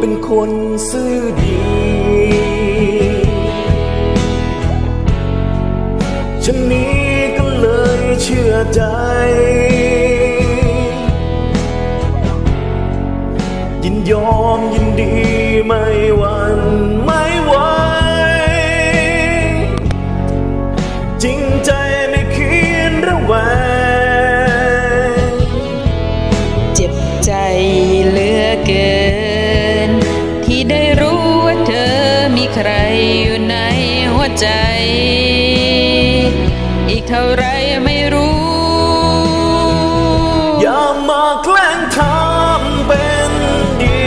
เป็นคนซื่อดี ฉันนี้ก็เลยเชื่อใจ ยินยอมยินดีไม่หวัน ว่าเธอมีใครอยู่ในหัวใจ อีกเท่าไรไม่รู้ อย่ามาแกล้งทำเป็นดี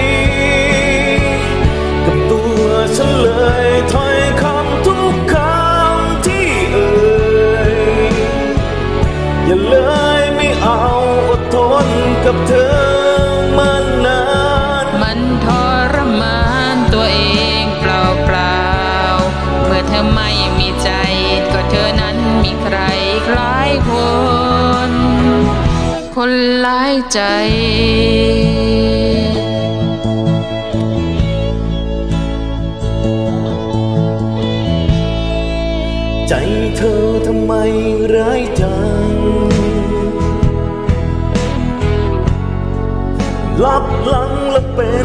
กับตัวฉันเลยถ้อยคำทุกคำที่เอ่ยอย่าเลยไม่เอาอดทนกับเธอมัน คน คนหลายใจ ใจเธอทำไมร้ายจังลับหลังและเป็น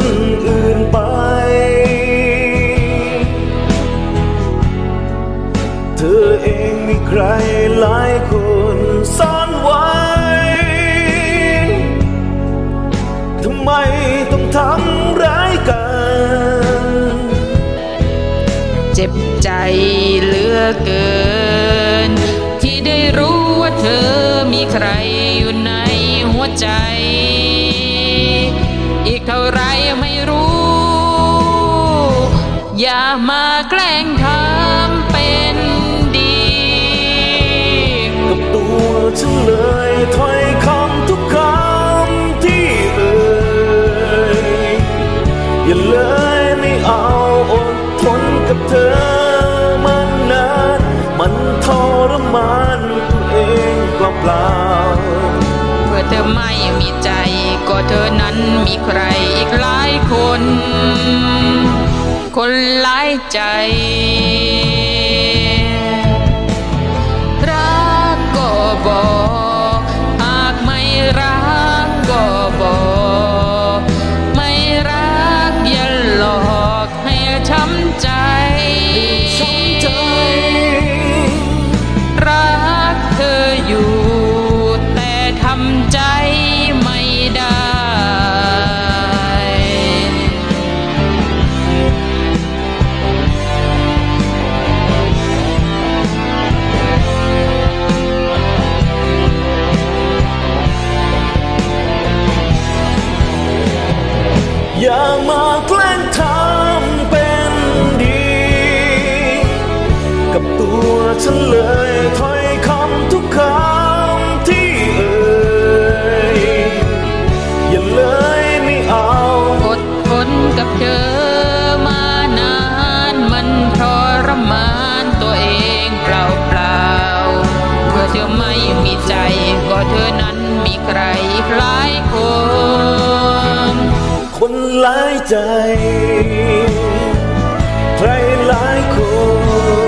เหลือเกิน ที่ได้รู้ว่าเธอมีใครอยู่ในหัวใจ อีกเท่าไรไม่รู้ อย่ามาแกล้งทำเป็นดี กับตัวฉันเลยถ้อยคำ เธอนั้นมีใครอีกหลายคน คนหลายใจ ตัวฉันเลยถ้อยคำทุกคำที่เอ่ยอย่าเลยไม่เอาอดทนกับเธอมานานมันทรมานตัวเองเปล่าเปล่าๆเมื่อเธอไม่มีใจก็เธอนั้นมีใครคล้ายคน คนหลายใจ ใครหลายคน